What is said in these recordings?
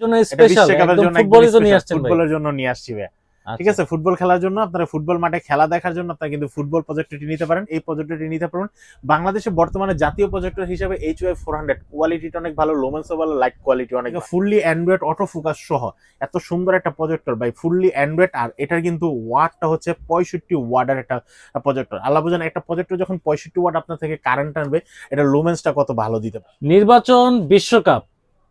জন্য স্পেশাল একদম ফুটবলই তো নিয়ে আসছেন ফুটবলের জন্য নিয়ে আসছি ভাই। ঠিক আচ্ছা। আছে ফুটবল খেলার জন্য আপনারা ফুটবল মাঠে খেলা দেখার জন্য আপনারা কিন্তু ফুটবল প্রজেক্টরটি নিতে পারেন। এই প্রজেক্টরটি নিতে পারেন। বাংলাদেশে বর্তমানে জাতীয় প্রজেক্টর হিসেবে এইচ ওয়াই ফোর হান্ড্রেড কোয়ালিটিটা অনেক ভালো লোমেন্সও ভালো লাইট কোয়ালিটি অনেক ফুললি অ্যান্ড্রয়েড অটো ফোকাস সহ এত সুন্দর একটা প্রজেক্টর ভাই ফুললি অ্যান্ড্রয়েড আর এটার কিন্তু ওয়াটটা হচ্ছে পঁয়ষট্টি ওয়ার্ডের একটা প্রজেক্টর আল্লাহ বুঝেন একটা প্রজেক্টর যখন পঁয়ষট্টি ওয়াট আপনার থেকে কারেন্ট আনবে এটা লোমেন্সটা কত ভালো দিতে পারে। নির্বাচন বিশ্বকাপ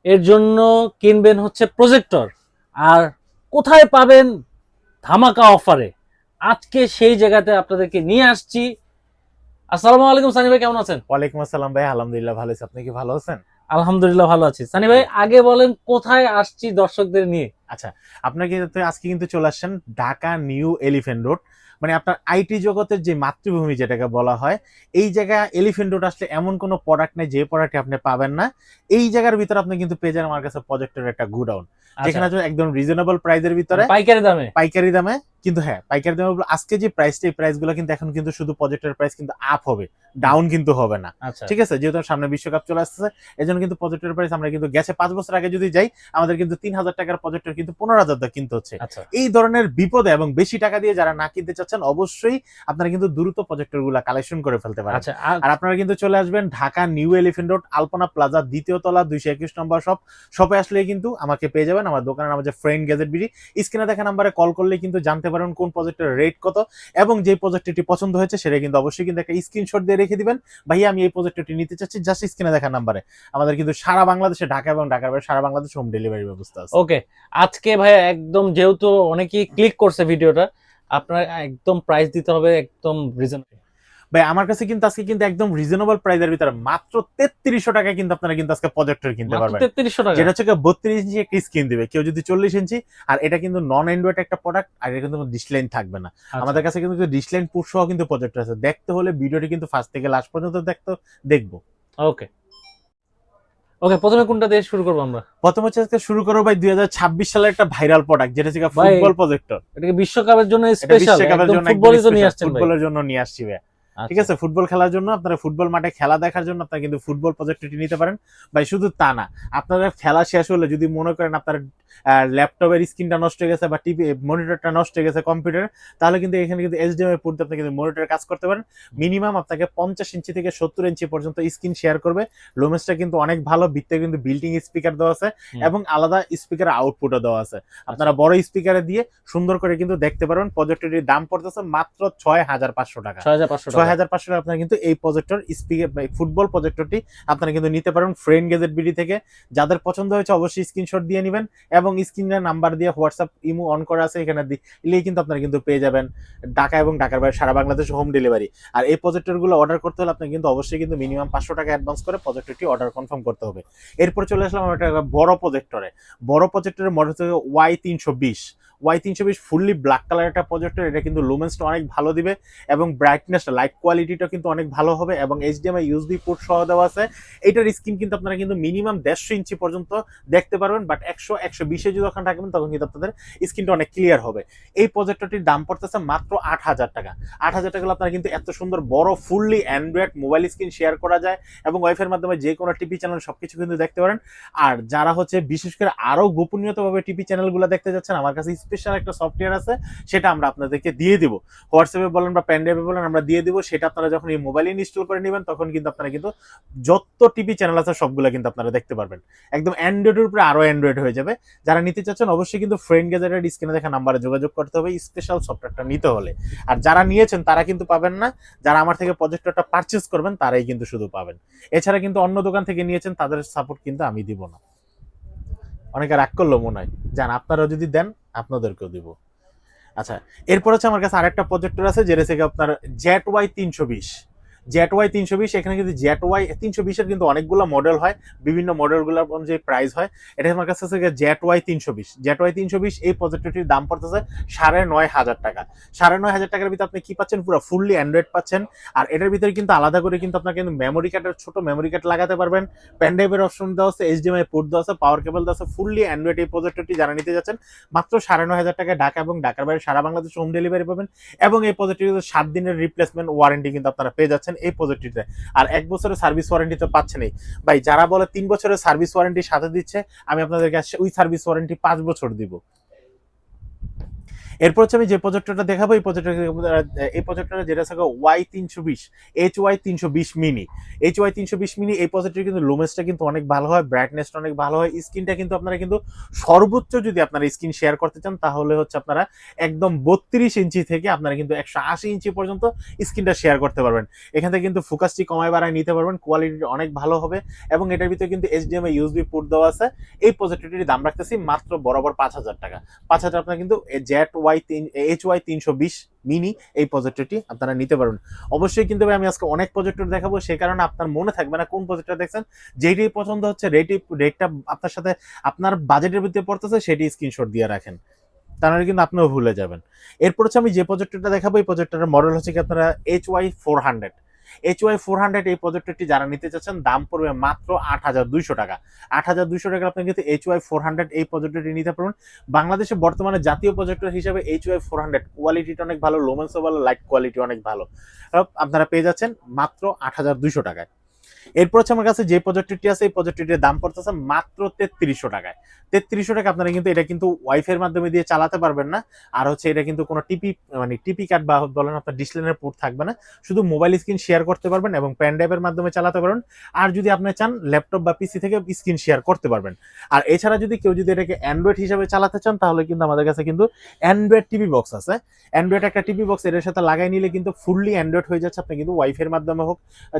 এর জন্য কিনবেন হচ্ছে প্রজেক্টর। আর কোথায় পাবেন ধামাকা অফারে? আজকে সেই জায়গাতে আপনাদেরকে নিয়ে আসছি। আসসালামু আলাইকুম সানি ভাই কেমন আছেন? ওয়ালাইকুম আসসালাম ভাই আলহামদুলিল্লাহ ভালো আছি। আপনি কি ভালো আছেন? আলহামদুলিল্লাহ ভালো আছি। সানি ভাই আগে বলেন কোথায় আসছি দর্শকদের নিয়ে? আপনার কিন্তু আজকে কিন্তু চলে আসছেন ঢাকা নিউ এলিফেন্ট রোড। মানে আপনার আইটি জগতের যে মাতৃভূমি যেটাকে বলা হয় এই জায়গায় এলিফেন্ট রোড আসলে এমন কোনো প্রোডাক্ট নেই যে প্রোডাক্ট আপনি পাবেন না। এই জায়গার ভিতরে আপনি কিন্তু পেয়ে যান আমার কাছে প্রজেক্টের একটা গুডাউন যেখানে আচ্ছা, একদম রিজনেবল প্রাইজের ভিতরে। পাইকারি দামে? পাইকারি দামে। কিন্তু হ্যাঁ পাইকারি দামে আজকে যে প্রাইসটা এই প্রাইসগুলো কিন্তু এখন কিন্তু শুধু প্রজেক্টের প্রাইস কিন্তু আপ হবে ডাউন কিন্তু হবে না। আচ্ছা। ঠিক আছে? যেহেতু সামনে বিশ্বকাপ চলে আসতেছে এই জন্য কিন্তু প্রজেক্টের প্রাইস আমরা কিন্তু গেছে পাঁচ বছর আগে যদি যাই আমাদের কিন্তু তিন হাজার টাকার প্রজেক্টর কিন্তু পনেরো হাজার টাকা কিনতে হচ্ছে। আচ্ছা। এই ধরনের বিপদে এবং বেশি টাকা দিয়ে যারা না কিনতে চাচ্ছেন অবশ্যই আপনারা কিন্তু দ্রুত প্রজেক্টরগুলা কালেকশন করে ফেলতে পারেন। আচ্ছা আর- আর আপনারা কিন্তু চলে আসবেন Dhaka New Elephant Road Alpana Plaza দ্বিতীয় তলা দুইশো একুশ নম্বর শপ শপে আসলে কিন্তু আমাকে পেয়ে যাবেন আমার দোকানের নাম হচ্ছে ফ্রেন্ড গ্যাজেট বিডি স্ক্রিনে দেখা নাম্বারে কল করলে কিন্তু জানতে পারেন কোন প্রজেক্টের রেট কত, এবং যে প্রজেক্টটি পছন্দ হয়েছে সেটা কিন্তু অবশ্যই কিন্তু একটা স্ক্রিনশট দিয়ে রেখে দিবেন। ভাইয়া, আমি এই প্রজেক্টটি নিতে চাচ্ছি জাস্ট স্ক্রিনে দেখা নাম্বারে আমাদের কিন্তু সারা বাংলাদেশে, ঢাকা এবং ঢাকার বাইরে সারা বাংলাদেশে হোম ডেলিভারি ব্যবস্থা আছে। ওকে আজকে ভাই একদম যেহেতু অনেকেই ক্লিক করছে ভিডিওটা আপনার একদম প্রাইস দিতে হবে, একদম রিজন ভাই আমার কাছে কিন্তু আজকে কিন্তু একদম রিজনেবল প্রাইসের ভিতরে মাত্র তেত্রিশশো টাকা কিন্তু আপনারা কিন্তু আজকে প্রজেক্টর কিনতে পারবেন। তেত্রিশশো টাকা। যেটা হচ্ছে বত্রিশ ইঞ্চি একটা স্ক্রিন দিবে কেউ যদি চল্লিশ ইঞ্চি আর এটা কিন্তু নন অ্যান্ড্রয়েড একটা প্রোডাক্ট আর এটা কিন্তু ডিসলাইন থাকবে না। আচ্ছা। আমাদের কাছে কিন্তু ডিসলাইন পুশ সহ কিন্তু প্রজেক্টর আছে। দেখতে হলে ভিডিওটি কিন্তু ফার্স্ট থেকে লাস্ট পর্যন্ত দেখতে দেখব। ওকে ওকে প্রথমে কোনটা দিয়ে শুরু করব আমরা? প্রথম হচ্ছে আজকে শুরু করব ভাই দুই হাজার ছাব্বিশ সালের একটা ভাইরাল প্রোডাক্ট যেটা হচ্ছে ফুটবল প্রজেক্টর এটাকে বিশ্বকাপের জন্য স্পেশাল বিশ্বকাপের জন্য ফুটবলের জন্য নিয়ে আসছি ভাই। ঠিক আচ্ছা। আছে? ফুটবল খেলার জন্য আপনারা ফুটবল মাঠে খেলা দেখার জন্য আপনারা কিন্তু ফুটবল প্রজেক্টরটি নিতে পারেন। ভাই শুধু তা না আপনারা খেলা শেষ হলে যদি মনে করেন আপনার ল্যাপটপের স্ক্রিনটা নষ্ট হয়ে গেছে বা টিভি মনিটরটা নষ্ট হয়ে গেছে কম্পিউটার তাহলে কিন্তু এখানে কিন্তু এইচডিএমআই দিয়ে আপনি কিন্তু মনিটর কাজ করতে পারেন। মিনিমাম আপনাকে পঞ্চাশ ইঞ্চি থেকে সত্তর ইঞ্চি পর্যন্ত স্ক্রিন শেয়ার করবে। লোমেসটা কিন্তু অনেক ভালো ভিতরে কিন্তু বিল্ডিং স্পিকার দেওয়া আছে এবং আলাদা স্পিকার আউটপুটও দেওয়া আছে। আপনারা বড় স্পিকারে দিয়ে সুন্দর করে কিন্তু দেখতে পারবেন। প্রজেক্টটির দাম পড়তেছে মাত্র ছয় হাজার পাঁচশো টাকা। ছয় হাজার পাঁচশো পাঁচশো টাকা আপনারা কিন্তু এই প্রজেক্টর স্পিকার ফুটবল প্রজেক্টরটি আপনারা কিন্তু নিতে পারেন ফ্রেন্ড গেজেট বিডি থেকে। যাদের পছন্দ হয়েছে অবশ্যই স্ক্রিনশট দিয়ে নেবেন এবং স্ক্রিনের নাম্বার দিয়ে হোয়াটসঅ্যাপ ইমো অন করা আছে, এখানে দিলেই কিন্তু আপনারা কিন্তু পেয়ে যাবেন ঢাকা এবং ঢাকার বাইরে, সারা বাংলাদেশে হোম ডেলিভারি আর এই প্রজেক্টরগুলো অর্ডার করতে হলে আপনাকে কিন্তু অবশ্যই কিন্তু মিনিমাম পাঁচশো টাকা অ্যাডভান্স করে প্রজেক্টরটি অর্ডার কনফার্ম করতে হবে। এরপর চলে আসলাম আমরা একটা বড় প্রজেক্টরে বড় প্রজেক্টরের মডেল হচ্ছে ওয়াই তিনশো বিশ ওয়াই তিনশো বিশ ফুললি ব্ল্যাক কালার একটা প্রজেক্টর এটা কিন্তু লুমেন্সটা অনেক ভালো দিবে এবং ব্রাইটনেসটা লাইট কোয়ালিটিটা কিন্তু অনেক ভালো হবে এবং এইচডিএমআই ইউএসবি পোর্ট সহ দেওয়া আছে। এটার স্ক্রিন কিন্তু আপনারা কিন্তু মিনিমাম দেড়শো ইঞ্চি পর্যন্ত দেখতে পারবেন বাট একশো একশো বিশে যদি যখন থাকবেন তখন কিন্তু আপনাদের স্ক্রিনটা অনেক ক্লিয়ার হবে। এই প্রজেক্টরটির দাম পড়তেছে মাত্র আট হাজার টাকা। আট হাজার টাকা আপনারা কিন্তু এত সুন্দর বড় fully Android mobile screen share করা যায় এবং ওয়াইফের মাধ্যমে যে কোনো টিভি চ্যানেল সবকিছু কিন্তু দেখতে পারেন। আর যারা হচ্ছে, বিশেষ করে আরও গোপনীয়তভাবে টিভি চ্যানেলগুলো দেখতে যাচ্ছেন, আমার কাছে স্পেশাল একটা সফটওয়্যার আছে, সেটা আমরা আপনাদেরকে দিয়ে দিব। হোয়াটসঅ্যাপে বলেন বা প্যান্ডাইভে বলেন, আমরা দিয়ে দিব। সেটা আপনারা যখন এই মোবাইলে ইনস্টল করে নেবেন, তখন কিন্তু আপনারা কিন্তু যত টিভি চ্যানেল আছে, সবগুলো কিন্তু আপনারা দেখতে পারবেন। একদম অ্যান্ড্রয়েডের উপরে আরও অ্যান্ড্রয়েড হয়ে যাবে। যারা নিতে চাচ্ছেন, অবশ্যই কিন্তু ফ্রেন্ড গ্যাজারের স্ক্রিনে দেখা নাম্বারে যোগাযোগ করতে হবে স্পেশাল সফটওয়্যারটা নিতে হলে। আর যারা নিয়েছেন, তারা কিন্তু পাবেন না। যারা আমার থেকে প্রজেক্টরটা পারচেস করবেন, তারাই কিন্তু শুধু পাবেন। এছাড়া কিন্তু অন্য দোকান থেকে নিয়েছেন, তাদের সাপোর্ট কিন্তু আমি দিব না। অনেকে রাগ করল মনে হয় যান আপনারা যদি দেন, আপনাদেরকেও দিব। আচ্ছা এরপর হচ্ছে আমার কাছে আরেকটা প্রজেক্টর আছে যেটা থেকে আপনার জেট ওয়াই তিনশো বিশ জেট ওয়াই তিনশো বিশ, এখানে কিন্তু জেট ওয়াই তিনশো বিশের কিন্তু অনেকগুলো মডেল হয়, বিভিন্ন মডেলগুলোর অনুযায়ী প্রাইস হয়, এটা আমার কাছে জেট ওয়াই তিনশো বিশ। জেট ওয়াই তিনশো বিশ, এই প্রজেক্টরটির দাম পড়তেছে সাড়ে নয় হাজার টাকা। সাড়ে নয় হাজার টাকার ভিতরে আপনি কি পাচ্ছেন? পুরো ফুললি অ্যান্ড্রয়েড পাচ্ছেন। আর এটার ভিতরে কিন্তু আলাদা করে কিন্তু আপনার কিন্তু মেমোরি কার্ডের ছোট মেমোরি কার্ড লাগাতে পারবেন। প্যান্ডাইভের অপশন দেওয়া আছে এইচডিএমআই পোর্ট দেওয়া আছে পাওয়ার কেবল দেওয়া আছে ফুললি অ্যান্ড্রয়েড এই প্রজেক্টরটি যারা নিতে যাচ্ছেন, মাত্র সাড়ে নয় হাজার টাকায় ঢাকা এবং ঢাকার বাইরে সারা বাংলাদেশ হোম ডেলিভারি পাবেন। এবং এই প্রজেক্টটি সাত দিনের রিপ্লেসমেন্ট ওয়ারেন্টি কিন্তু আপনারা পেয়ে যাচ্ছেন। এই প্রজেক্টটিতে আর এক বছরের সার্ভিস ওয়ারেন্টি তো পাচ্ছে পাচ্ছেনই। ভাই, যারা বলে তিন বছরের সার্ভিস ওয়ারেন্টি সাথে দিচ্ছে, আমি আপনাদের কাছে ওই সার্ভিস ওয়ারেন্টি পাঁচ বছর দিব। এরপর হচ্ছে আমি যে প্রজেক্টরটা দেখাবো, এই প্রজেক্টর এই প্রজেক্টরটা যেটা থাকে ওয়াই তিনশো বিশ এইচ ওয়াই তিনশো বিশ মিনি এইচ ওয়াই তিনশো বিশ মিনি এই প্রজেক্টর কিন্তু লুমেন্সটা কিন্তু অনেক ভালো হয় ব্রাইটনেসটা অনেক ভালো হয় স্ক্রিনটা কিন্তু আপনারা কিন্তু সর্বোচ্চ যদি আপনারা স্ক্রিন শেয়ার করতে চান, তাহলে হচ্ছে আপনারা একদম বত্রিশ ইঞ্চি থেকে আপনারা কিন্তু একশো আশি ইঞ্চি পর্যন্ত স্ক্রিনটা শেয়ার করতে পারবেন। এখান থেকে কিন্তু ফোকাসটি কমায় বাড়ায় নিতে পারবেন কোয়ালিটি অনেক ভালো হবে এবং এটার ভিতরে কিন্তু এইচডিএমআই ইউএসবি পোর্ট দেওয়া আছে। এই প্রজেক্টরটির দাম রাখতেছি মাত্র বরাবর পাঁচ হাজার টাকা। পাঁচ হাজার আপনারা কিন্তু জেট ওয়াই তিন এইচ ওয়াই তিনশো বিশ মিনি এই প্রজেক্টরটি আপনারা নিতে পারবেন। অবশ্যই কিন্তু ভাই আমি আজকে অনেক প্রজেক্টর দেখাবো, সে কারণে আপনার মনে থাকবে না কোন প্রজেক্টর দেখছেন। যেটি পছন্দ হচ্ছে রেটি, রেটটা আপনার সাথে আপনার বাজেটের ভিতরে পড়তেছে সেটি স্ক্রিনশট দিয়ে রাখেন। তাহলে কিন্তু আপনিও ভুলে যাবেন। এরপর হচ্ছে আমি যে প্রজেক্টরটা দেখাবো, এই প্রজেক্টরের মডেল হচ্ছে কি আপনারা H Y four hundred H Y four hundred এই প্রজেক্টরটি যারা নিতে চাচ্ছেন, দাম পড়বে মাত্র আট হাজার দুইশো টাকা। আট হাজার দুইশো টাকা আপনি কিন্তু এইচ ওয়াই ফোর হান্ড্রেড এই প্রজেক্টরটি নিতে পারবেন। বাংলাদেশে বর্তমানে জাতীয় প্রজেক্টর হিসেবে এইচ ওয়াই ফোর হান্ড্রেড কোয়ালিটিটা অনেক ভালো লোমেন্সও ভালো লাইট কোয়ালিটি অনেক ভালো। আপনারা পেয়ে যাচ্ছেন মাত্র আট হাজার দুইশো টাকায়। এরপর হচ্ছে আমার কাছে যে প্রজেক্টরটি আছে, এই প্রজেক্টরটির দাম পড়তেছে মাত্র তেত্রিশশো টাকায়। তেত্রিশশো টাকা আপনারা কিন্তু এটা কিন্তু ওয়াইফের মাধ্যমে দিয়ে চালাতে পারবেন না। আর হচ্ছে এটা কিন্তু কোনো টিপি মানে টিপি কার্ড বা বলেন আপনার ডিসপ্লেনের পোর্ট থাকবে না। শুধু মোবাইল স্ক্রিন শেয়ার করতে পারবেন এবং প্যান ড্রাইভের মাধ্যমে চালাতে পারবেন। আর যদি আপনি চান ল্যাপটপ বা পিসি থেকে স্ক্রিন শেয়ার করতে পারবেন। আর এছাড়া যদি কেউ যদি এটাকে অ্যান্ড্রয়েড হিসাবে চালাতে চান, তাহলে কিন্তু আমাদের কাছে কিন্তু অ্যান্ড্রয়েড টিভি বক্স আছে। অ্যান্ড্রয়েড একটা টিভি বক্স এটার সাথে লাগাই নিলে কিন্তু ফুললি অ্যান্ড্রয়েড হয়ে যাচ্ছে। আপনি কিন্তু ওয়াইফের মাধ্যমে হোক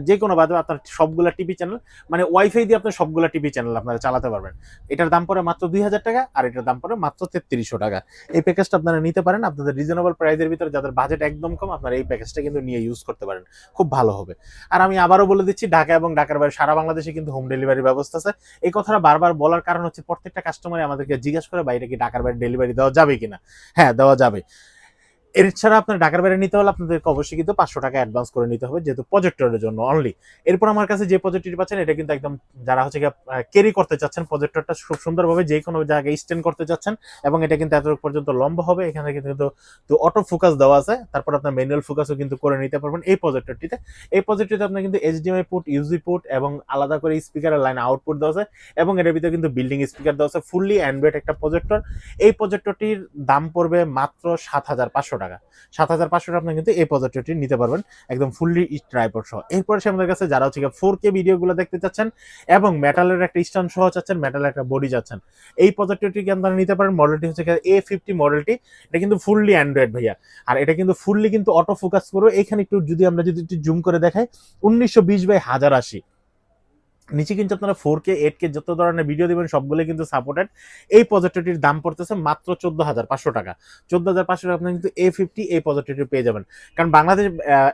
যে কোনো মাধ্যমে আপনার সবগুলা টিভি চ্যানেল মানে ওয়াইফাই দিয়ে আপনার সবগুলা টিভি চ্যানেল আপনারা চালাতে পারবেন। এটার দাম পড়ে মাত্র দুই হাজার টাকা আর এটার দাম পড়ে মাত্র তেত্রিশশো টাকা। এই প্যাকেজটা আপনারা নিতে পারেন, আপনাদের রিজনেবল প্রাইসের ভিতরে যাদের বাজেট একদম কম, আপনারা এই প্যাকেজটা কিন্তু নিয়ে ইউজ করতে পারেন। খুব ভালো হবে। আর আমি আবারও বলে দিচ্ছি, ঢাকা এবং ঢাকার বাইরে সারা বাংলাদেশে কিন্তু হোম ডেলিভারি ব্যবস্থা আছে। এই কথাটা বারবার বলার কারণ হচ্ছে প্রত্যেকটা কাস্টমারই আমাদেরকে জিজ্ঞাসা করে বাইরে কি ঢাকার বাইরে ডেলিভারি দেওয়া যাবে কিনা? হ্যাঁ দেওয়া যাবে। এছাড়া আপনার ঢাকার বাইরে নিতে হলে আপনাদেরকে অবশ্যই কিন্তু পাঁচশো টাকা অ্যাডভান্স করে নিতে হবে, যেহেতু প্রজেক্টরের জন্য অনলি এরপর আমার কাছে যে প্রজেক্টটি পাচ্ছেন, এটা কিন্তু একদম যারা হচ্ছে ক্যারি করতে চাচ্ছেন প্রজেক্টরটা খুব সুন্দরভাবে যে কোনো জায়গায় স্ট্যান্ড করতে চাচ্ছেন, এবং এটা কিন্তু এত পর্যন্ত লম্বা হবে, এখানে কিন্তু তো অটো ফোকাস দেওয়া আছে, তারপর আপনার ম্যানুয়াল ফোকাসও কিন্তু করে নিতে পারবেন এই প্রজেক্টরটিতে এই প্রজেক্টটিতে আপনার কিন্তু এইচডিএমআই পুট ইউজি পুট এবং আলাদা করে স্পিকারের লাইন আউটপুট দেওয়া আছে, এবং এটার ভিতরে কিন্তু বিল্ডিং স্পিকার দেওয়া আছে ফুললি অ্যান্ড্রয়েড একটা প্রজেক্টর এই প্রজেক্টরটির দাম পড়বে মাত্র সাত হাজার পাঁচশো টাকা। সাত হাজার পাঁচশো টাকা কিন্তু এই প্রজেক্টরটি নিতে পারবেন একদম ফুললি ট্রাইপড সহ। এরপরে আমাদের কাছে যারা হচ্ছে ফোর কে ভিডিওগুলো দেখতে চাচ্ছেন এবং মেটালের একটা স্ট্যান্ড সহ চাচ্ছেন মেটালের একটা বডি চাচ্ছেন, এই প্রজেক্টরটি কি আপনারা নিতে পারেন? মডেলটি হচ্ছে এ ফিফটি মডেলটি এটা কিন্তু ফুললি অ্যান্ড্রয়েড ভাইয়া। আর এটা কিন্তু ফুললি কিন্তু অটো ফোকাস করবে এখানে একটু যদি আমরা যদি একটু জুম করে দেখাই, উনিশশো বিশ বাই হাজার আশি। নিচে কিন্তু আপনারা ফোর কে এইট কে যত ধরনের ভিডিও দেবেন সবগুলো কিন্তু সাপোর্টেড এই প্রজেক্টরটির দাম পড়তেছে মাত্র চোদ্দ হাজার পাঁচশো টাকা। চোদ্দ হাজার পাঁচশো টাকা আপনি কিন্তু এ ফিফটি এই প্রজেক্টরটি পেয়ে যাবেন। কারণ বাংলাদেশ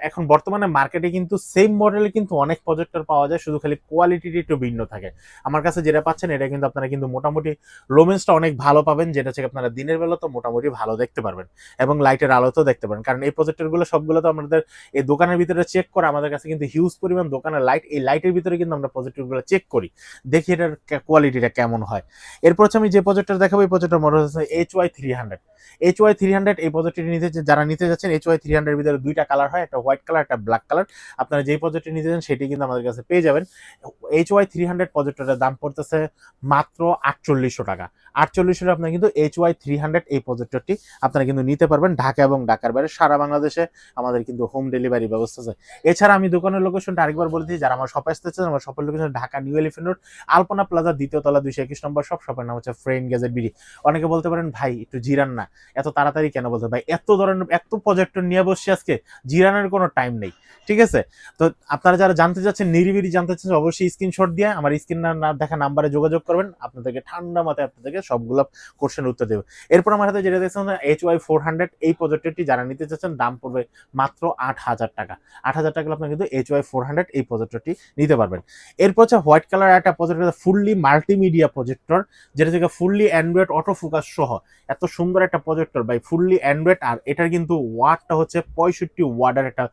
এখন বর্তমানে মার্কেটে কিন্তু সেম মডেলে কিন্তু অনেক প্রজেক্টর পাওয়া যায়, শুধু খালি কোয়ালিটিটি একটু ভিন্ন থাকে। আমার কাছে যেটা পাচ্ছেন, এটা কিন্তু আপনারা কিন্তু মোটামুটি লোমেন্সটা অনেক ভালো পাবেন, যেটা হচ্ছে আপনারা দিনের বেলা তো মোটামুটি ভালো দেখতে পারবেন এবং লাইটের আলোতেও দেখতে পারেন। কারণ এই প্রজেক্টরগুলো সবগুলো তো আমাদের এই দোকানের ভিতরে চেক করে আমাদের কাছে কিন্তু হিউজ পরিমাণ দোকানের লাইট এই লাইটের ভিতরে কিন্তু আমরা প্রজেক্টরগুলো চেক করি, দেখি এটার কোয়ালিটিটা কেমন হয়। এরপর আমি যে প্রজেক্টর দেখাবো, এই প্রজেক্টর মডেল হচ্ছে H Y three hundred H Y three hundred এই প্রজেক্টটি নিতে যারা নিতে যাচ্ছেন এইচ ওয়াই থ্রি হান্ড্রেড ভিতরে দুইটা কালার হয়, একটা হোয়াইট কালার একটা ব্ল্যাক কালার আপনারা যেই প্রজেক্টটি নিতে চান সেটি কিন্তু আমাদের কাছে পেয়ে যাবেন। এইচ ওয়াই থ্রি হান্ড্রেড প্রজেক্টরের দাম পড়তেছে মাত্র আটচল্লিশশো টাকা। আটচল্লিশশো টাকা আপনার কিন্তু এইচ ওয়াই থ্রি হান্ড্রেড এই প্রজেক্টরটি আপনারা কিন্তু নিতে পারবেন ঢাকা এবং ঢাকার বাইরে। সারা বাংলাদেশে আমাদের কিন্তু হোম ডেলিভারি ব্যবস্থা আছে। এছাড়া আমি দোকানের লোকেশনটা আরেকবার বলে দিই, যারা আমার শপে আসতে চান, আমার শপের location Dhaka New Elephant Road Alpana Plaza দ্বিতীয় তলা, দুইশো একুশ নম্বর সব শপের নাম হচ্ছে ফ্রেন্ড গ্যাজেট বিডি অনেকে বলতে পারেন, ভাই, একটু জিরান না, এত তাড়াতাড়ি কেন বলতে ভাই, এত ধরনের, এত প্রজেক্টর নিয়ে বসছি আজকে, জিরানের কোনো টাইম নেই, ঠিক আছে? তো আপনারা যারা জানতে চাচ্ছেন নিরিবিরি জানতে চাচ্ছেন, অবশ্যই স্ক্রিনশট দিয়ে আমার স্ক্রিন না দেখা নাম্বারে যোগাযোগ করবেন, আপনাদেরকে ঠান্ডা মাথায় আপনাদেরকে সবগুলো কোশ্চেন উত্তর দেবে। এরপর আমার হাতে যেটা দেখছেন এইচ ওয়াই ফোর হান্ড্রেড এই প্রজেক্টরটি যারা নিতে চাচ্ছেন, দাম পড়বে মাত্র আট হাজার টাকা। আট হাজার টাকা আপনার কিন্তু এইচ ওয়াই ফোর হান্ড্রেড এই প্রজেক্টরটি নিতে পারবেন। এরপর হচ্ছে হোয়াইট কালার একটা প্রজেক্টর ফুললি মাল্টিমিডিয়া প্রজেক্টর যেটা থেকে ফুললি অ্যান্ড্রয়েড অটো ফোকাস সহ এত সুন্দর একটা প্রজেক্টর বাই ফুললি অ্যান্ড্রয়েড আর এটার কিন্তু ওয়াটটা হচ্ছে পঁয়ষট্টি ওয়ার্ডের একটা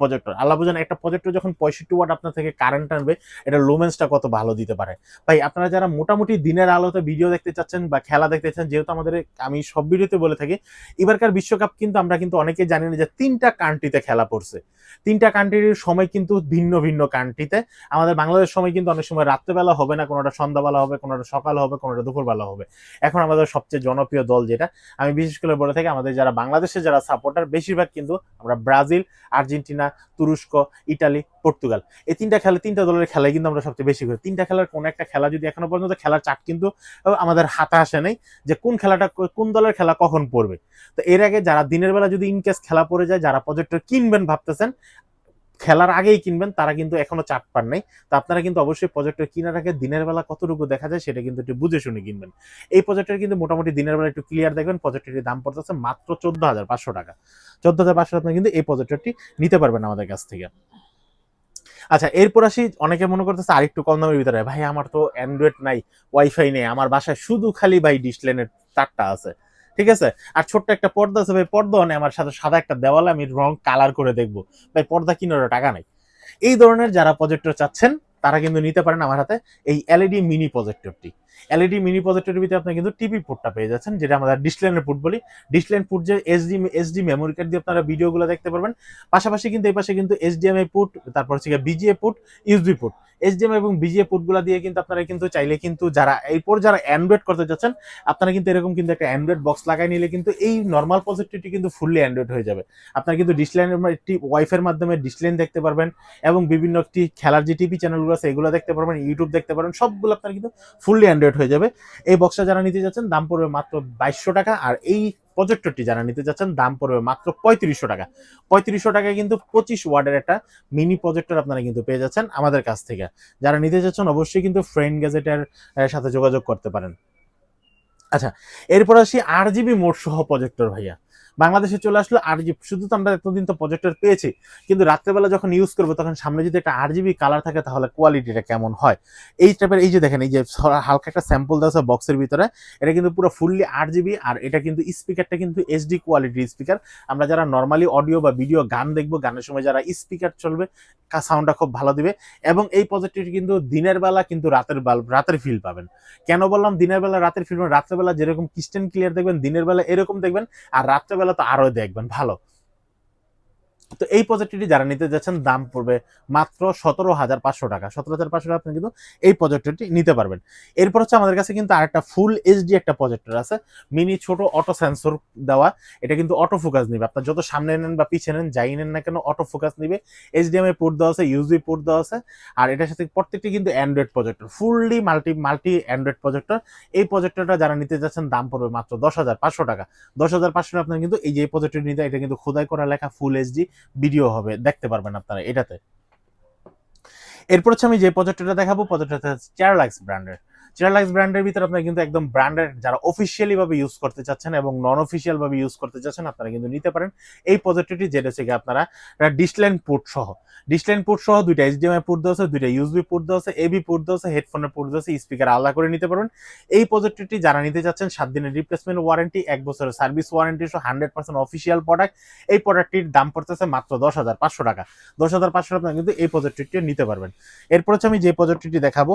প্রজেক্টর আল্লাহ বুঝেন, একটা প্রজেক্টর যখন পঁয়ষট্টি ওয়াট আপনার থেকে কারেন্ট আনবে, এটা লুমেন্সটা কত ভালো দিতে পারে। ভাই, আপনারা যারা মোটামুটি দিনের আলোতে ভিডিও দেখতে চাচ্ছেন বা খেলা দেখতে চাচ্ছেন, যেহেতু আমাদের আমি সব ভিডিওতে বলে থাকি, এবারকার বিশ্বকাপ কিন্তু আমরা কিন্তু অনেকে জানি না যে তিনটা কান্ট্রিতে খেলা পড়ছে। তিনটা কান্ট্রির সময় কিন্তু ভিন্ন ভিন্ন কান্ট্রিতে আমাদের বাংলাদেশ সময় কিন্তু অনেক সময় রাত্রেবেলা হবে না, কোনোটা সন্ধ্যাবেলা হবে, কোনোটা সকাল হবে, কোনোটা দুপুরবেলা হবে। এখন আমাদের সবচেয়ে জনপ্রিয় দল যেটা, আমি বিশেষ করে বলে থাকি আমাদের যারা বাংলাদেশে যারা সাপোর্টার বেশিরভাগ কিন্তু আমরা ব্রাজিল, আর্জেন্টিনা, তুরস্ক, ইটালি, পর্তুগাল। এই তিনটা খেলা, তিনটা দলের খেলাই কিন্তু আমরা সবচেয়ে বেশি করি। তিনটা খেলার কোন একটা খেলা যদি এখনও পর্যন্ত খেলার চাট কিন্তু আমাদের হাতে আসে নাই যে কোন খেলাটা, কোন দলের খেলা কখন পড়বে। তো এর আগে যারা দিনের বেলা যদি ইনকেস খেলা পড়ে যায়, যারা প্রজেক্টর কিনবেন ভাবতেছেন খেলার আগেই কিনবেন, তারা কিন্তু এখনও চাট পান নাই। তো আপনারা কিন্তু অবশ্যই প্রজেক্টর কেনার আগে দিনের বেলা কতটুকু দেখা যায় সেটা কিন্তু একটু বুঝে শুনে কিনবেন। এই প্রজেক্টর কিন্তু মোটামুটি দিনের বেলা একটু ক্লিয়ার দেখবেন প্রজেক্টরের দাম পড়তেছে মাত্র চোদ্দ হাজার পাঁচশো টাকা। চোদ্দ হাজার পাঁচশো আপনি কিন্তু এই প্রজেক্টরটি নিতে পারবেন আমাদের কাছ থেকে। আচ্ছা এরপর আসি, অনেকে মনে করতেছে আরেকটু কম দামের ভিতরে, ভাই, আমার তো অ্যান্ড্রয়েড নাই ওয়াইফাই নেই, আমার বাসায় শুধু খালি ভাই ডিসপ্লেনের তারটা আছে। ঠিক আছে? আর ছোট্ট একটা পর্দা আছে ভাই, পর্দা নেই আমার সাথে সাদা একটা দেওয়ালে আমি রং কালার করে দেখব। ভাই, পর্দা কিনার টাকা নাই এই ধরনের যারা প্রজেক্টর চাচ্ছেন, তারা কিন্তু নিতে পারেন আমার হাতে এই এলইডি মিনি প্রজেক্টরটি এলইডি মিনি প্রজেক্টরের ভিতরে আপনি কিন্তু টিভি পোর্টটা পেয়ে যাচ্ছেন, যেটা আমাদের ডিসপ্লেনের পোর্ট বলি। ডিসপ্লেন পোর্ট যে এসডি এসডি মেমোরি কার্ড দিয়ে আপনারা ভিডিওগুলো দেখতে পারবেন। পাশাপাশি কিন্তু এই পাশে কিন্তু এইচডিএমআই পোর্ট তারপর হচ্ছে VGA port USB port HDMI এবং বিজিএ পোর্টগুলো দিয়ে কিন্তু আপনারা কিন্তু চাইলে কিন্তু যারা এরপর যারা অ্যান্ড্রয়েড করতে যাচ্ছেন, আপনারা কিন্তু এরকম কিন্তু একটা অ্যান্ড্রয়েড বক্স লাগাই নিলে কিন্তু এই নর্মাল প্রজেক্টরটি কিন্তু ফুললি অ্যান্ড্রয়েড হয়ে যাবে। আপনারা কিন্তু ডিসলাইনের একটি ওয়াইফের মাধ্যমে ডিসলাইন দেখতে পারবেন এবং বিভিন্ন একটি খেলার যে টিভি চ্যানেলগুলো আছে, এগুলো দেখতে পারবেন ইউটিউব দেখতে পারবেন, সবগুলো আপনার কিন্তু ফুললি হয়ে যাবে। এই বক্সটা যারা নিতে যাচ্ছেন, দাম পড়বে মাত্র বাইশশো টাকা আর এই প্রজেক্টরটি যারা নিতে যাচ্ছেন, দাম পড়বে মাত্র পঁয়ত্রিশশো টাকা। পঁয়ত্রিশশো টাকায় কিন্তু পঁচিশ ওয়ার্ডের একটা মিনি প্রজেক্টর আপনারা কিন্তু পেয়ে যাচ্ছেন আমাদের কাছ থেকে। যারা নিতে যাচ্ছেন, অবশ্যই কিন্তু ফ্রেন্ড গ্যাজেটের সাথে যোগাযোগ করতে পারেন। আচ্ছা এরপর আসি আর জিবি মোট সহ প্রজেক্টর ভাইয়া। বাংলাদেশে চলে আসলো আর শুধু তো আমরা এতদিন তো প্রজেক্টর পেয়েছি, কিন্তু রাত্রেবেলা যখন ইউজ করব, তখন সামনে যদি একটা আর জিবি কালার থাকে, তাহলে কোয়ালিটিটা কেমন হয়? এই টাইপের এই যে দেখেন, এই যে হালকা একটা স্যাম্পল দেওয়া বক্সের ভিতরে, এটা কিন্তু পুরো ফুললি আট জিবি আর এটা কিন্তু স্পিকারটা কিন্তু এইচডি কোয়ালিটির স্পিকার আমরা যারা নর্মালি অডিও বা ভিডিও গান দেখব, গানের সময় যারা স্পিকার চলবে সাউন্ডটা খুব ভালো দিবে। এবং এই প্রজেক্টটি কিন্তু দিনের বেলা কিন্তু রাতের রাতের ফিল পাবেন। কেন বললাম দিনের বেলা রাতের ফিল রাত্রেবেলা যেরকম ক্রিস্টেন ক্লিয়ার দেখবেন, দিনের বেলা এরকম দেখবেন, আর রাত্রেবেলা তো আরও দেখবেন ভালো। তো এই প্রজেক্টটি যারা নিতে যাচ্ছেন, দাম পড়বে মাত্র সতেরো হাজার পাঁচশো টাকা। সতেরো হাজার পাঁচশো টাকা আপনি কিন্তু এই প্রজেক্টরটি নিতে পারবেন। এরপর হচ্ছে আমাদের কাছে কিন্তু আরেকটা ফুল এইচডি একটা প্রজেক্টর আছে মিনি ছোট অটো সেন্সর দেওয়া। এটা কিন্তু অটো ফোকাস নিবে। আপনার যত সামনে নেন বা পিছিয়ে নেন, যাই নেন না কেন অটো ফোকাস নিবে এইচডিএমআই পোর্ট দেওয়া আছে ইউজবি পোর্ট দেওয়া আছে। আর এটার সাথে প্রত্যেকটি কিন্তু Android projector fully multi multi Android projector এই প্রজেক্টরটা যারা নিতে যাচ্ছেন, দাম পড়বে মাত্র দশ হাজার পাঁচশো টাকা। দশ হাজার পাঁচশো টাকা আপনার কিন্তু এই যে প্রজেক্টর নিতে এটা কিন্তু খোদাই করা লেখা ফুল এইচডি ভিডিও হবে, দেখতে পারবেন আপনারা এটাতে। এরপর হচ্ছে আমি যে প্রজেক্টরটা দেখাবো প্রজেক্টরটা হচ্ছে চেয়ারলাক্স ব্র্যান্ডের চেয়ারলাক্স ব্র্যান্ডের ভিতরে আপনারা কিন্তু একদম ব্র্যান্ডেড যারা অফিসিয়ালি ভাবে ইউজ করতে চাচ্ছেন এবং নন অফিসিয়াল ভাবে ইউজ করতে চাচ্ছেন, আপনারা কিন্তু নিতে পারেন। এই প্রজেক্টটি যেটা হচ্ছে কি আপনারা ডিসলাইন পোর্ট সহ ডিসলাইন পোর্ট সহ দুইটা এইচডিএমআই পোর্ট দেওয়া আছে, দুইটা ইউএসবি পোর্ট দেওয়া আছে এবি পোর্ট দেওয়া আছে হেডফোনের পোর্ট দেওয়া আছে স্পিকার আলাদা করে নিতে পারবেন। এই প্রজেক্টরটি যারা নিতে চাচ্ছেন, সাত দিনের রিপ্লেসমেন্ট ওয়ারেন্টি এক বছরের সার্ভিস ওয়ারেন্টি সহ হান্ড্রেড পার্সেন্ট অফিসিয়াল প্রোডাক্ট এই প্রোডাক্টটির দাম পড়তেছে মাত্র দশ হাজার পাঁচশো টাকা। দশ হাজার পাঁচশো টাকা কিন্তু এই প্রজেক্টটি নিতে পারবেন। এরপর হচ্ছে আমি যে প্রজেক্টটি দেখাবো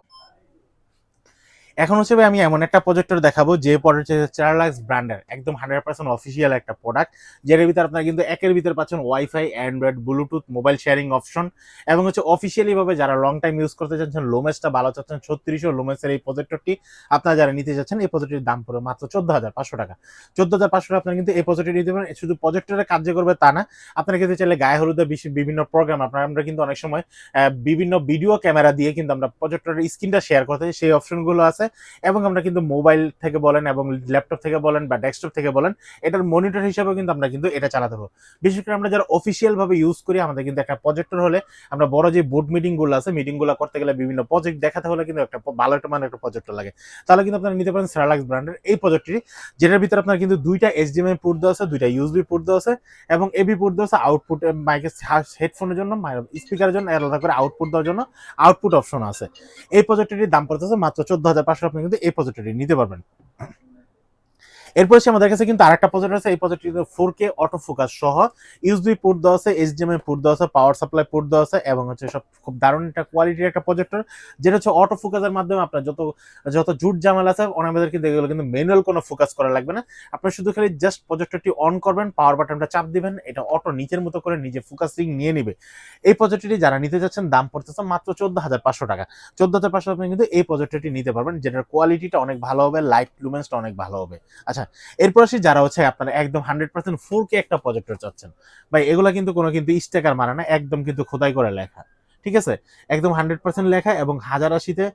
এখন হচ্ছে ভাই আমি এমন একটা প্রজেক্টর দেখাবো, যে প্রজেক্ট চার্লাক্স ব্র্যান্ডের একদম হান্ড্রেড পার্সেন্ট অফিসিয়াল একটা প্রোডাক্ট যেটার ভিতরে আপনারা কিন্তু একের ভিতরে পাচ্ছেন wifi Android Bluetooth mobile sharing option এবং হচ্ছে অফিসিয়ালি ভাবে যারা লং টাইম ইউজ করতে চাচ্ছেন লোমেসটা ভালো চাচ্ছেন, ছত্রিশশো লোমেসের এই প্রজেক্টরটি আপনারা যারা নিতে চাচ্ছেন, এই প্রজেক্টটির দাম পড়বে মাত্র চোদ্দ হাজার পাঁচশো টাকা। চোদ্দ হাজার পাঁচশো টাকা আপনারা কিন্তু এই প্রজেক্টটি নিতে পারেন, শুধু প্রজেক্টরের কার্য করবে তা না, আপনারা কিন্তু চাইলে গায়ে হলুদে বিভিন্ন প্রোগ্রাম আপনারা, আমরা কিন্তু অনেক সময় বিভিন্ন ভিডিও ক্যামেরা দিয়ে কিন্তু আমরা প্রজেক্টরের স্ক্রিনটা শেয়ার করতে সেই অপশনগুলো আছে। এবং আমরা কিন্তু মোবাইল থেকে বলেন এবং ল্যাপটপ থেকে বলেন বা ডেস্কটপ থেকে বলেন, এটার মনিটর হিসাবেও কিন্তু আমরা কিন্তু এটা চালাতে পারব। বিশেষ করে আমরা যারা অফিসিয়াল ভাবে ইউজ করি, আমাদের কিন্তু একটা প্রজেক্টর হলে আমরা বড় যে বোর্ড মিটিংগুলো আছে মিটিংগুলো করতে গেলে বিভিন্ন প্রজেক্ট দেখাতে হলে কিন্তু একটা ভালো একটা মানে একটা প্রজেক্টর লাগে। তাহলে কিন্তু আপনারা নিতে পারেন সেরালাক্স ব্র্যান্ডের এই প্রজেক্টটি যেটার ভিতরে আপনার কিন্তু দুইটা এইচডিএমআই পোর্ট দেওয়া আছে, দুইটা ইউএসবি পোর্ট দেওয়া আছে এবং এবি পোর্ট দেওয়া আছে আউটপুট মাইকের হেডফোনের জন্য স্পিকারের জন্য আলাদা করে আউটপুট দেওয়ার জন্য আউটপুট অপশন আছে। এই প্রজেক্টটির দাম পড়তেছে মাত্র চোদ্দ হাজার পাঁচশো আপনি কিন্তু এই প্রজেক্টরটি নিতে পারবেন। এরপর সে আমাদের কাছে কিন্তু আরেকটা প্রজেক্টর আছে, এই প্রজেক্টটি ফোর কে অটো ফোকাস সহ ইউএসবি পোর্ট দেওয়া আছে এইচডিএমআই পোর্ট দেওয়া আছে পাওয়ার সাপ্লাই পোর্ট দেওয়া আছে এবং হচ্ছে সব খুব দারুণ একটা কোয়ালিটির একটা প্রজেক্টর যেটা হচ্ছে অটো ফোকাসের মাধ্যমে আপনার যত যত জুট জামাল আছে, ওনাদের কিন্তু এগুলো কিন্তু ম্যানুয়াল কোনো ফোকাস করা লাগবে না। আপনার শুধু খালি জাস্ট প্রজেক্টরটি অন করবেন পাওয়ার বাটনটা চাপ দিবেন, এটা অটো নিচের মতো করে নিজে ফোকাসিং নিয়ে নিবে। এই প্রজেক্টরটি যারা নিতে যাচ্ছেন, দাম পড়তেছে মাত্র চোদ্দ হাজার পাঁচশো টাকা। চোদ্দ হাজার পাঁচশো আপনি কিন্তু এই প্রজেক্টরটি নিতে পারবেন, যেটার কোয়ালিটিটা অনেক ভালো হবে লাইট লুমেন্সটা অনেক ভালো হবে। আচ্ছা এরপর আসি যারা হচ্ছে আপনারা একদম হান্ড্রেড পার্সেন্ট ফোর কে একটা প্রজেক্টর চাচ্ছেন। ভাই, এগুলা কিন্তু কোনো কিন্তু স্টেকার মারা না, একদম কিন্তু খোদাই করে লেখা। ঠিক আছে? একদম হান্ড্রেড পার্সেন্ট লেখা এবং হাজার আশিতে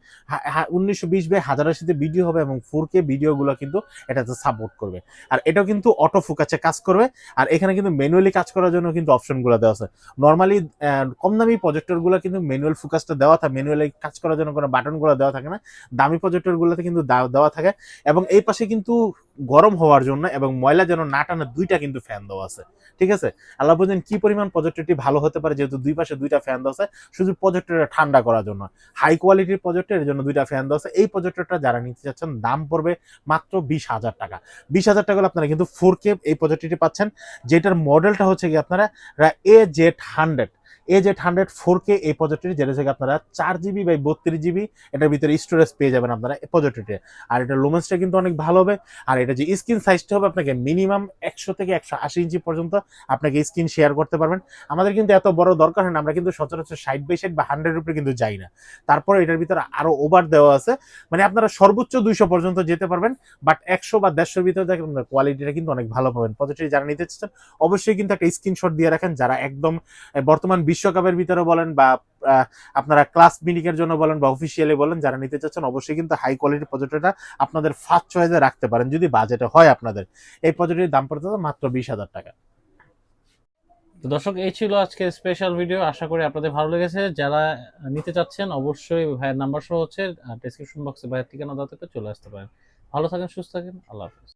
উনিশশো বিশ বাই হাজার আশিতে ভিডিও হবে এবং ফোর কে ভিডিওগুলো কিন্তু এটাতে সাপোর্ট করবে। আর এটাও কিন্তু অটো ফোকাসে কাজ করবে। আর এখানে কিন্তু ম্যানুয়ালি কাজ করার জন্য কিন্তু অপশনগুলো দেওয়া আছে। নর্মালি কম দামি প্রজেক্টরগুলো কিন্তু ম্যানুয়াল ফোকাসটা দেওয়া থাকে ম্যানুয়ালি কাজ করার জন্য কোনো বাটনগুলো দেওয়া থাকে না। দামি প্রজেক্টরগুলোতে কিন্তু দেওয়া থাকে। এবং এই পাশে কিন্তু গরম হওয়ার জন্য এবং ময়লা যেন না টানা দুইটা কিন্তু ফ্যান দেওয়া আছে। ঠিক আছে? আল্লাহ বোঝেন কি পরিমাণ প্রজেক্টরটি ভালো হতে পারে? যেহেতু দুই পাশে দুইটা ফ্যান দেওয়া আছে, শুধু প্রজেক্টরটা ঠান্ডা করার জন্য। হাই কোয়ালিটির প্রজেক্টর জন্য দুইটা ফ্যান দেওয়া আছে। এই প্রজেক্টরটা যারা নিতে চাচ্ছেন, দাম পড়বে মাত্র বিশ হাজার টাকা। বিশ হাজার টাকা হলে আপনারা কিন্তু ফোর কে এই প্রজেক্টরটি পাচ্ছেন, যেটার মডেলটা হচ্ছে কি আপনারা, A Z hundred. A Z hundred four K এই প্রজেক্টরটি যেটা থেকে আপনারা চার জিবি বাই বত্রিশ জিবি এটার ভিতরে স্টোরেজ পেয়ে যাবেন আপনারা এই প্রজেক্টরটি আর এটা লুমেন্সটা কিন্তু অনেক ভালো হবে। আর এটা যে স্ক্রিন সাইজটা হবে, আপনাকে মিনিমাম একশো থেকে একশো আশি ইঞ্চি পর্যন্ত আপনাকে স্ক্রিন শেয়ার করতে পারবেন। আমাদের কিন্তু এত বড় দরকার হয় না, আমরা কিন্তু সচরাচর ষাট বাই ষাট বা হান্ড্রেড উপরে কিন্তু যাই না। তারপরে এটার ভিতরে আরও ওভার দেওয়া আছে। মানে আপনারা সর্বোচ্চ দুইশো পর্যন্ত যেতে পারবেন বাট একশো বা দেড়শোর ভিতরে দেখেন কোয়ালিটিটা কিন্তু অনেক ভালো পাবেন। প্রজেক্টটি যারা নিতে চাচ্ছেন, অবশ্যই কিন্তু একটা স্ক্রিনশট দিয়ে রাখেন। যারা একদম বর্তমান বিশ্বকাপের ভিতরে বলেন বা আপনারা ক্লাস মিটিং এর জন্য বলেন বা অফিসিয়ালি বলেন, যারা নিতে চাচ্ছেন অবশ্যই কিন্তু হাই কোয়ালিটির প্রজেক্টরটা আপনাদের ফার্স্ট চয়েসে রাখতে পারেন। যদি বাজেটে হয় আপনাদের, এই প্রজেক্টের দাম পড়তে মাত্র বিশ হাজার টাকা। তো দর্শক, এই ছিল আজকে স্পেশাল ভিডিও আশা করি আপনাদের ভালো লেগেছে। যারা নিতে চাচ্ছেন অবশ্যই ভাইয়ের নাম্বার সহ হচ্ছে ডেসক্রিপশন বক্সে ভাইয়ের ঠিকানা থেকে চলে আসতে পারেন। ভালো থাকেন, সুস্থ থাকেন, আল্লাহ হাফিজ।